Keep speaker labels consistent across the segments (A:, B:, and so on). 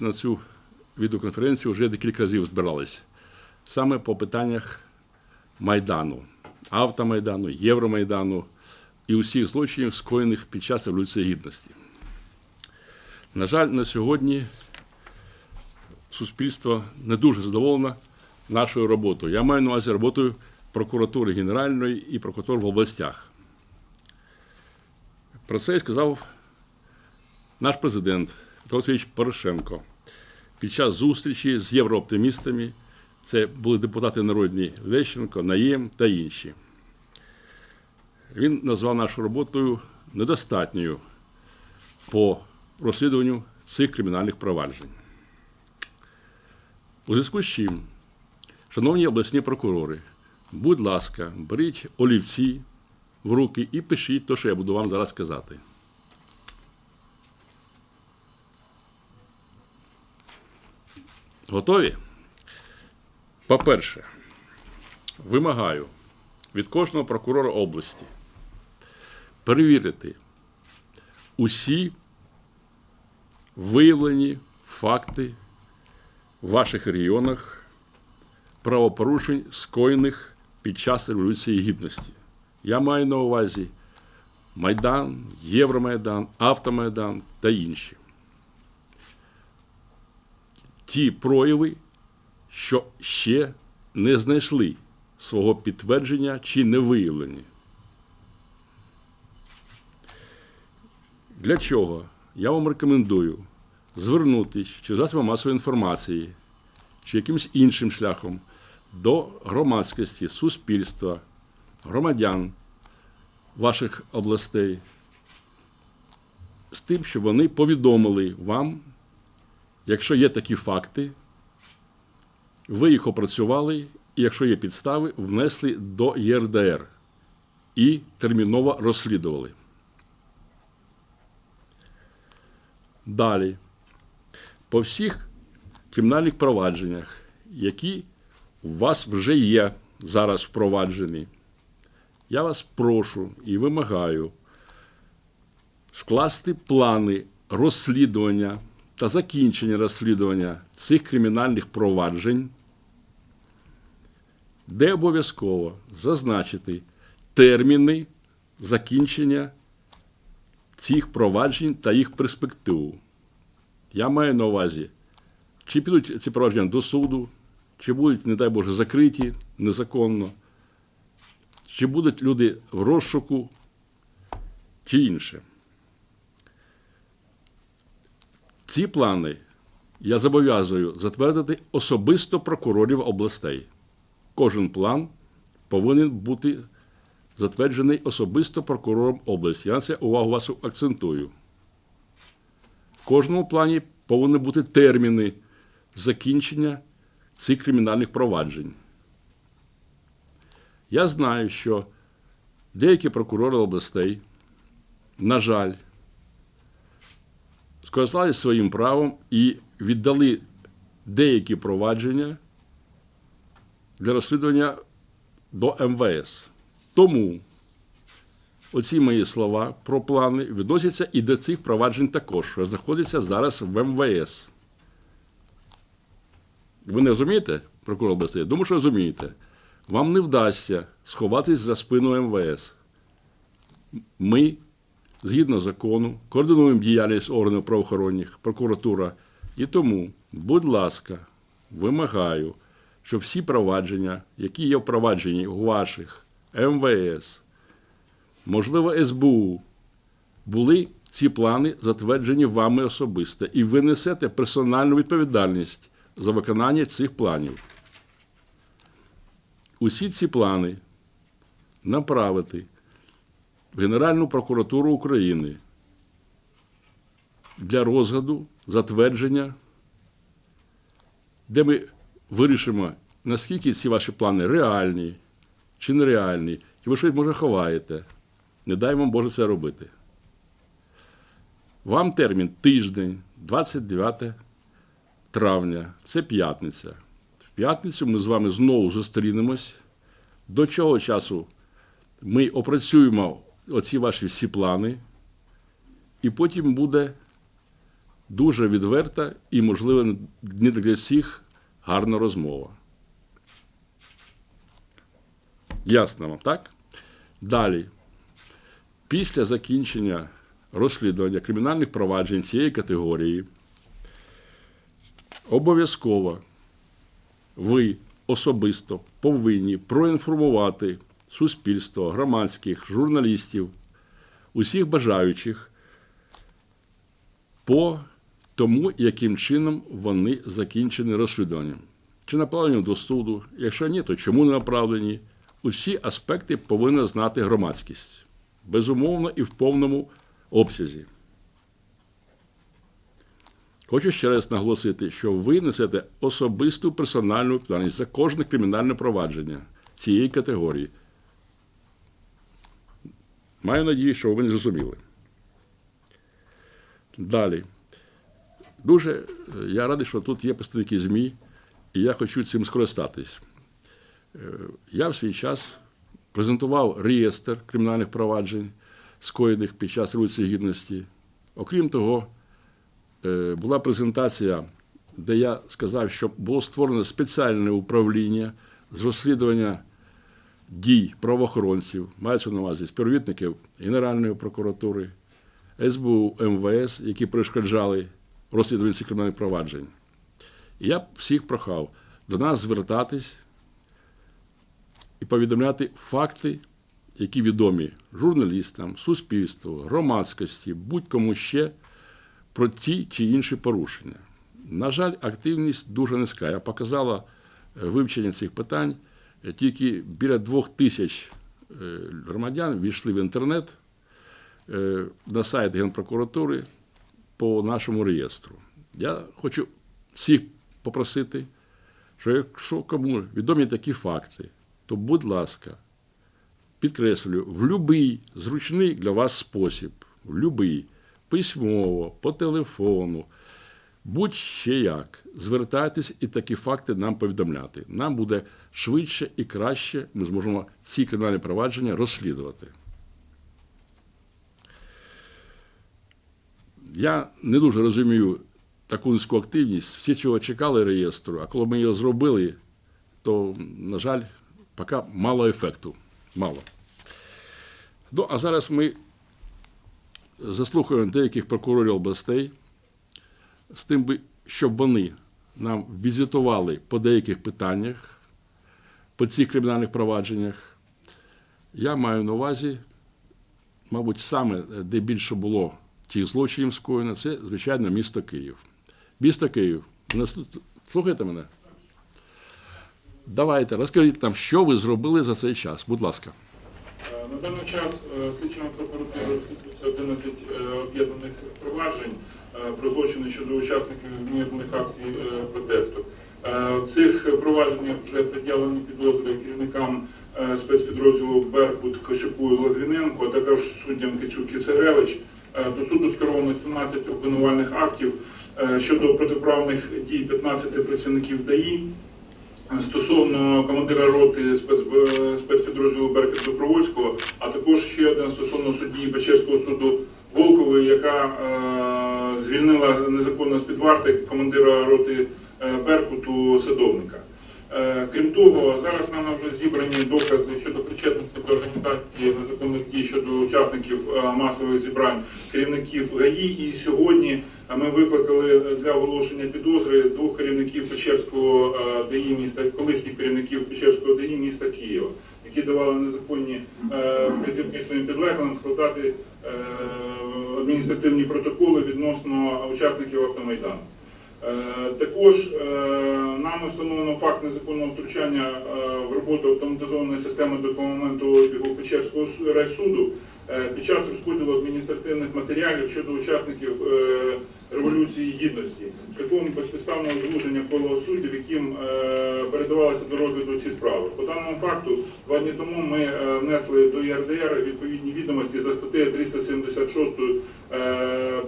A: на цю відеоконференцію вже декілька разів збиралися. Саме по питаннях Майдану, Автомайдану, Євромайдану і усіх злочинів, скоєних під час Революції Гідності. На жаль, на сьогодні суспільство не дуже задоволено нашою роботою. Я маю на увазі роботою прокуратури Генеральної і прокуратур в областях. Про це сказав наш президент Олексійович Порошенко під час зустрічі з єврооптимістами. Це були депутати народні Лещенко, Наєм та інші. Він назвав нашу роботою недостатньою по розслідуванню цих кримінальних проваджень. У зв'язку з чим, шановні обласні прокурори, будь ласка, беріть олівці в руки і пишіть те, що я буду вам зараз казати. Готові? По-перше, вимагаю від кожного прокурора області перевірити усі виявлені факти в ваших регіонах правопорушень, скоєних під час Революції Гідності. Я маю на увазі Майдан, Євромайдан, Автомайдан та інші. Ті прояви, що ще не знайшли свого підтвердження чи не виявлені. Для чого я вам рекомендую звернутися чи засобами масової інформації, чи якимось іншим шляхом до громадськості, суспільства, громадян ваших областей з тим, щоб вони повідомили вам, якщо є такі факти, ви їх опрацювали, і якщо є підстави, внесли до ЄРДР і терміново розслідували. Далі, по всіх кримінальних провадженнях, які у вас вже є зараз впроваджені, я вас прошу і вимагаю скласти плани розслідування та закінчення розслідування цих кримінальних проваджень, де обов'язково зазначити терміни закінчення цих проваджень та їх перспективу. Я маю на увазі, чи підуть ці провадження до суду, чи будуть, не дай Боже, закриті незаконно, чи будуть люди в розшуку, чи інше. Ці плани я зобов'язую затвердити особисто прокурорів областей. Кожен план повинен бути затверджений особисто прокурором області. Я на це увагу вашу акцентую. В кожному плані повинні бути терміни закінчення цих кримінальних проваджень. Я знаю, що деякі прокурори областей, на жаль, скористалися своїм правом і віддали деякі провадження для розслідування до МВС. Тому оці мої слова про плани відносяться і до цих проваджень також, що знаходяться зараз в МВС. Ви не розумієте, прокурор області? Думаю, що розумієте. Вам не вдасться сховатись за спину МВС. Ми згідно закону, координуємо діяльність органів правоохоронних, прокуратура. І тому, будь ласка, вимагаю, щоб всі провадження, які є впроваджені у ваших МВС, можливо, СБУ, були ці плани затверджені вами особисто, і ви несете персональну відповідальність за виконання цих планів. Усі ці плани направити Генеральну прокуратуру України для розгляду, затвердження, де ми вирішимо, наскільки ці ваші плани реальні чи нереальні, і ви щось може ховаєте. Не дай вам Боже це робити. Вам термін тиждень, 29 травня, це п'ятниця. В п'ятницю ми з вами знову зустрінемось. До чого часу ми опрацюємо оці ваші всі плани, і потім буде дуже відверта і, можливо, не для всіх гарна розмова. Ясно вам, так? Далі. Після закінчення розслідування кримінальних проваджень цієї категорії обов'язково ви особисто повинні проінформувати суспільство, громадських, журналістів, усіх бажаючих по тому, яким чином вони закінчені розслідуванням. Чи направлені до суду, якщо ні, то чому не направлені? Усі аспекти повинна знати громадськість. Безумовно і в повному обсязі. Хочу ще раз наголосити, що ви несете особисту персональну відповідальність за кожне кримінальне провадження цієї категорії. Маю надію, що ви мене зрозуміли. Далі. Дуже е, я радий, що тут є представники ЗМІ, і я хочу цим скористатись. Е, Я в свій час презентував реєстр кримінальних проваджень, скоєних під час Революції Гідності. Окрім того, е, була презентація, де я сказав, що було створено спеціальне управління з розслідування дій правоохоронців, мається на увазі співробітників Генеральної прокуратури, СБУ, МВС, які перешкоджали розслідуванню цих кримінальних проваджень. І я всіх прохав до нас звертатись і повідомляти факти, які відомі журналістам, суспільству, громадськості, будь-кому ще про ті чи інші порушення. На жаль, активність дуже низька. Я показала е, вивчення цих питань. Е, Тільки біля двох тисяч е, громадян війшли в інтернет е, на сайт Генпрокуратури по нашому реєстру. Я хочу всіх попросити, що якщо кому відомі такі факти, то, будь ласка, підкреслюю, в будь-який зручний для вас спосіб, в будь-який, письмово, по телефону, будь-ще як, звертайтесь і такі факти нам повідомляти. Нам буде швидше і краще, ми зможемо ці кримінальні провадження розслідувати. Я не дуже розумію таку низьку активність. Всі цього чекали реєстру, а коли ми його зробили, то, на жаль, поки мало ефекту. Мало. Ну, а зараз ми заслухаємо деяких прокурорів областей з тим, би, щоб вони нам візитували по деяких питаннях, по цих кримінальних провадженнях. Я маю на увазі, мабуть, саме де більше було цих злочинів скоєно, це, звичайно, місто Київ. Місто Київ. Слухайте мене? Давайте, розкажіть нам, що ви зробили за цей час. Будь ласка.
B: Е, На даний час е, слідчими прокуратури розслідується 11 е, об'єднаних проваджень е, про злочини щодо учасників мирних акцій е, протесту. Е, В цих провадженнях вже пред'явлені підозри керівникам е, спецпідрозділу Беркут Кочуку і Логвіненко, а також суддям Кицюк і Царевич. Е, До суду скеровано 17 обвинувальних актів е, щодо протиправних дій 15 працівників ДАІ. Стосовно командира роти спецпідрозділу Беркут Добровольського, а також ще один стосовно судді Печерського суду Волкової, яка е, звільнила незаконно з-під варти командира роти е, Беркуту Садовника. Е, Крім того, зараз нами вже зібрані докази щодо причетності до організації незаконних дій щодо учасників е, масових зібрань керівників ГАІ. І сьогодні ми викликали для оголошення підозри двох керівників Печерського ДАІ міста, колишніх керівників Печерського ДАІ міста Києва, які давали незаконні вказівки своїм підлеглим складати адміністративні протоколи відносно учасників автомайдану. Е, Також е, нами встановлено факт незаконного втручання е, в роботу автоматизованої системи документу обігу Печерського су- райсуду під час розподілу адміністративних матеріалів щодо учасників Революції Гідності, шляхом безпідставного звуження коло суддів, яким передавалися до розгляду ці справи. По даному факту, два дні тому ми внесли до ЄРДР відповідні відомості за статтею 376 е,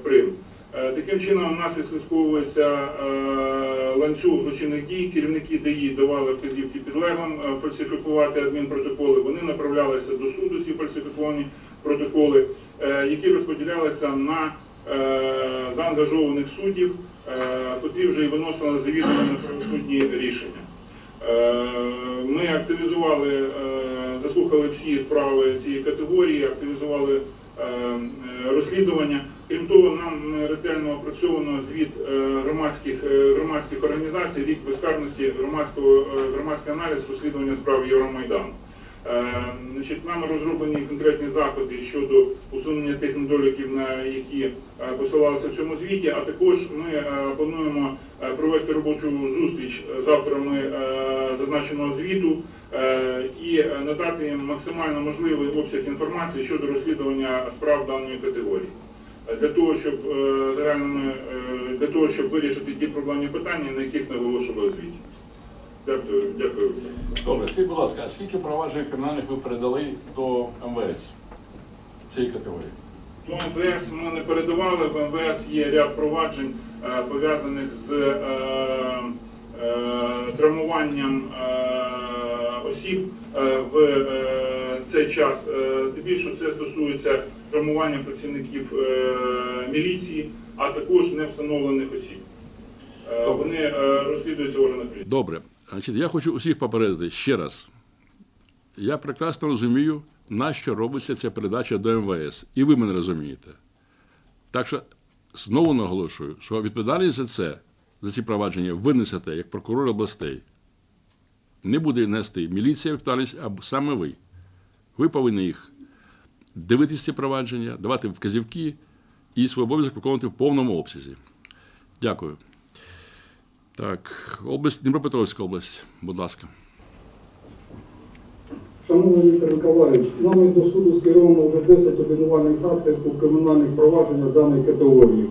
B: прим. Е, Таким чином, у нас відслідковується е, ланцюг злочинних дій. Керівники ДАІ давали вказівки підлеглим е, фальсифікувати адмінпротоколи. Вони направлялися до суду, ці фальсифіковані протоколи, е, які розподілялися на е, заангажованих суддів, е, котрі вже і виносили на завідування правосудні рішення. Е, Ми активізували, е, заслухали всі справи цієї категорії, активізували е, е, розслідування. Крім того, нам е, ретельно опрацьовано звіт е, громадських, е, громадських організацій, рік безкарності, громадського, е, громадський аналіз розслідування справ Євромайдану. Е, Значить, нами розроблені конкретні заходи щодо усунення тих недоліків, на які е, посилалися в цьому звіті. А також ми е, плануємо е, провести робочу зустріч з авторами е, зазначеного звіту е, і е, надати їм максимально можливий обсяг інформації щодо розслідування справ даної категорії. Е, Для того, щоб е, е, для того, щоб вирішити ті проблемні питання, на яких наголошували звіті. Дякую, дякую.
A: Добре, скажіть, будь ласка, а скільки проваджень кримінальних ви передали до МВС цієї категорії?
B: До МВС ми не передавали. В МВС є ряд проваджень е, пов'язаних з е, е, травмуванням е, осіб е, в е, цей час. Е, Тим більше це стосується травмування працівників міліції, а також невстановлених осіб. Е, Вони розслідуються в органах поліції.
A: Добре. Значить, я хочу усіх попередити ще раз. Я прекрасно розумію, на що робиться ця передача до МВС. І ви мене розумієте. Так що знову наголошую, що відповідальність за це, за ці провадження, ви несете як прокурор областей. Не буде нести міліція відповідальність, а саме ви. Ви повинні їх дивитися ці провадження, давати вказівки і свій обов'язок виконувати в повному обсязі. Дякую. Так, область, Дніпропетровська область, будь ласка.
C: Шановний Віктор Миколаївич, нами до суду скеровано вже 10 обвинувальних актів у кримінальних провадженнях даної категорії.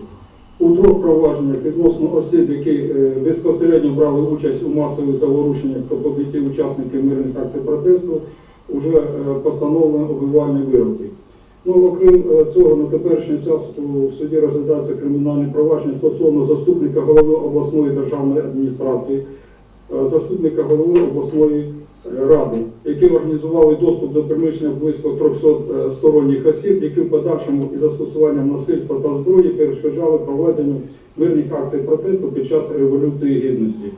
C: У двох провадженнях відносно осіб, які е, безпосередньо брали участь у масових заворушеннях по побитті учасників мирних акцій протесту, вже е, постановлено обвинувальні вироки. Ну, окрім е, цього, на теперішній час у суді розглядається кримінальне провадження стосовно заступника голови обласної державної адміністрації, заступника голови обласної ради, які організували доступ до приміщення близько 300 е, сторонніх осіб, які в подальшому із застосуванням насильства та зброї перешкоджали проведенню мирних акцій протесту під час Революції Гідності.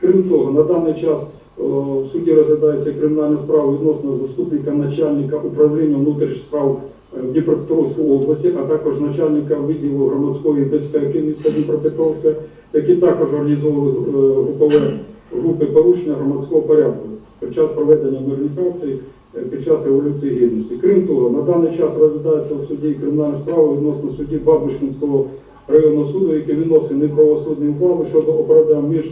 C: Крім того, на даний час в суді розглядається кримінальна справа відносно заступника начальника управління внутрішніх справ е, в Дніпропетровській області, а також начальника відділу громадської безпеки міста Дніпропетровська, які також організовували е, групове групи порушення громадського порядку під час проведення акцій е, під час Революції Гідності. Крім того, на даний час розглядається в суді кримінальна справа відносно судді Бабушкінського районного суду, який виносить неправосудні ухвали щодо оправдання між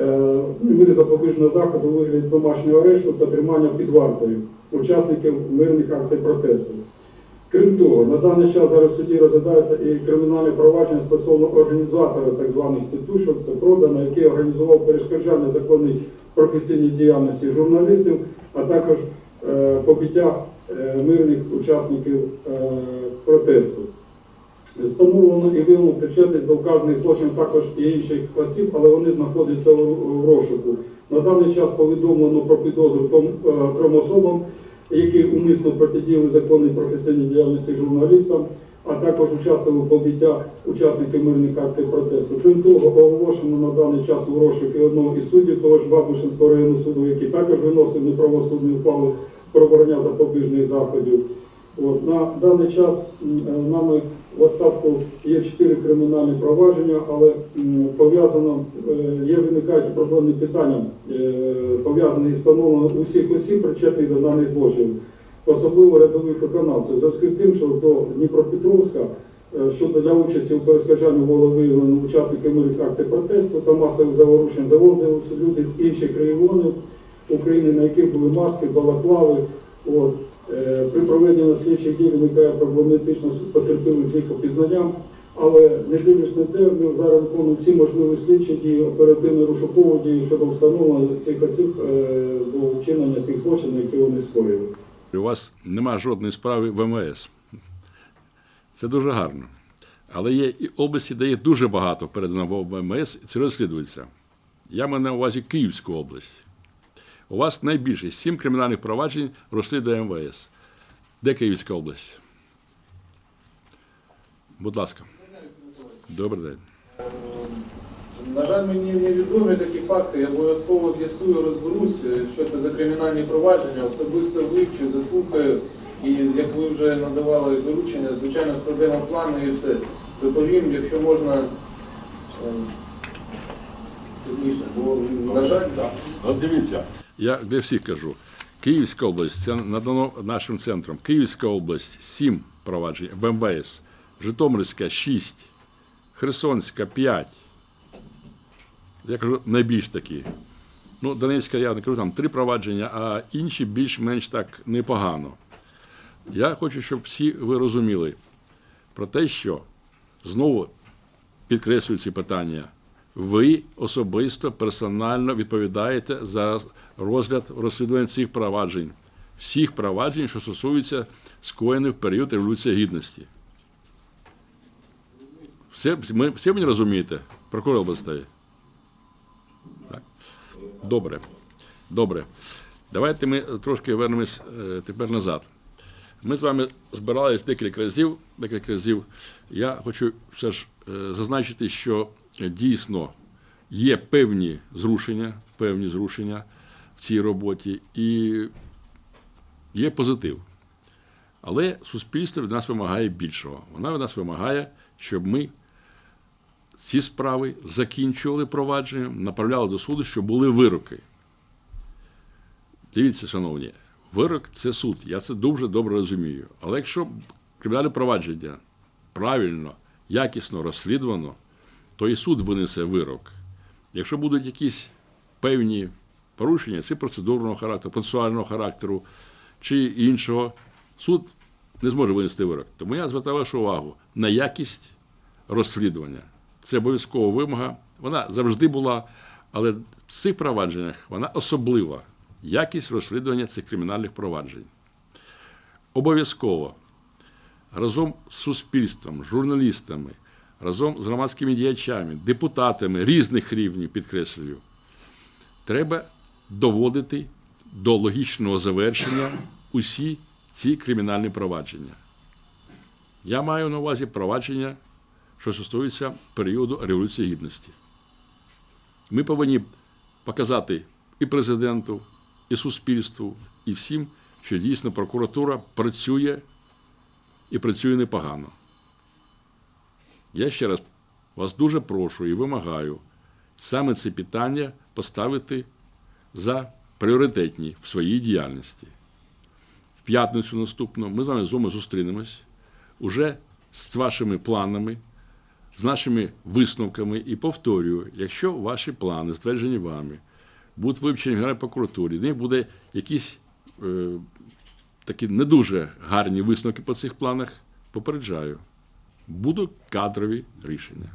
C: е, міри запобіжного заходу у вигляді домашнього арешту та тримання під вартою учасників мирних акцій протесту. Крім того, на даний час зараз в суді розглядається і кримінальне провадження стосовно організатора так званих тітушок, це продано, який організував перешкоджання законній професійній діяльності журналістів, а також е, побиття е, мирних учасників е, протесту. Встановлено і виявлено причетність до вказаних злочинів також і інших осіб, але вони знаходяться у розшуку. На даний час повідомлено про підозру трьом особам, які умисно протидіяли законній професійній діяльності журналістам, а також участвували в побиття учасників мирних акцій протесту. Крім того, оголошено на даний час у розшук одного із суддів того ж Бабушинського районного суду, який також виносив неправосудні ухвали про обрання запобіжних заходів. От, на даний час е, нами в остатку є чотири кримінальні провадження, але пов'язано, е, є виникають проблемні питання, е, пов'язані із встановленням усіх осіб, причетних до даних злочинів, особливо рядових виконавців. Зв'язку з тим, що до Дніпропетровська е, щодо для участі у перешкоджанні було виявлено учасників мирних протесту та масових заворушень завозилися люди з інших регіонів України, на яких були маски, балаклави. От. Е, При проведенні слідчих дій виникає проблематично потерпілих з їх опізнанням, але не дивлячись на це, ми зараз виконуємо всі можливі слідчі дії, оперативно розшукові дії щодо встановлення цих осіб е, до вчинення тих злочинів, які вони скоїли.
A: У вас нема жодної справи в МВС. Це дуже гарно. Але є і області, де є дуже багато передано в МВС, і це розслідується. Я маю на увазі Київську область. У вас найбільше сім кримінальних проваджень розслідує МВС. Де Київська область? Будь ласка. Добрий день.
D: На жаль, мені невідомі такі факти. Я обов'язково з'ясую, розберусь, е, що це за кримінальні провадження, особисто вивчу, заслухаю. І як ви вже надавали доручення, звичайно, складемо плани і все. Доповім, якщо можна е. Бо, на жаль, так.
A: От дивіться, я для всіх кажу. Київська область, це надано нашим центром. Київська область 7 проваджень в МВС, Житомирська 6, Херсонська 5. Я кажу, найбільш такі. Ну, Донецька, я не кажу, там три провадження, а інші більш-менш так непогано. Я хочу, щоб всі ви розуміли про те, що знову підкреслюю ці питання. Ви особисто персонально відповідаєте за розгляд розслідування цих проваджень, всіх проваджень, що стосуються скоєних в період Революції Гідності. Все, ми, все мені розумієте? Прокурор областей. Добре. Добре. Давайте ми трошки вернемось е, тепер назад. Ми з вами збирались декілька разів. Декілька разів. Я хочу все ж е, зазначити, що дійсно є певні зрушення, певні зрушення в цій роботі, і є позитив. Але суспільство від нас вимагає більшого. Вона від нас вимагає, щоб ми ці справи закінчували провадження, направляли до суду, щоб були вироки. Дивіться, шановні, вирок це суд. Я це дуже добре розумію. Але якщо кримінальне провадження правильно, якісно розслідувано, то і суд винесе вирок. Якщо будуть якісь певні порушення, чи процедурного характеру, процесуального характеру, чи іншого, суд не зможе винести вирок. Тому я звертаю вашу увагу на якість розслідування. Це обов'язкова вимога. Вона завжди була, але в цих провадженнях вона особлива. Якість розслідування цих кримінальних проваджень. Обов'язково разом з суспільством, журналістами, разом з громадськими діячами, депутатами різних рівнів, підкреслюю, треба доводити до логічного завершення усі ці кримінальні провадження. Я маю на увазі провадження, що стосуються періоду Революції Гідності. Ми повинні показати і президенту, і суспільству, і всім, що дійсно прокуратура працює і працює непогано. Я ще раз вас дуже прошу і вимагаю саме це питання поставити за пріоритетні в своїй діяльності. В п'ятницю наступну ми з вами зустрінемось уже з вашими планами, з нашими висновками і повторюю, якщо ваші плани, стверджені вами, будуть вивчені в Генеральній прокуратурі, них буде якісь е, такі не дуже гарні висновки по цих планах, попереджаю, будуть кадрові рішення.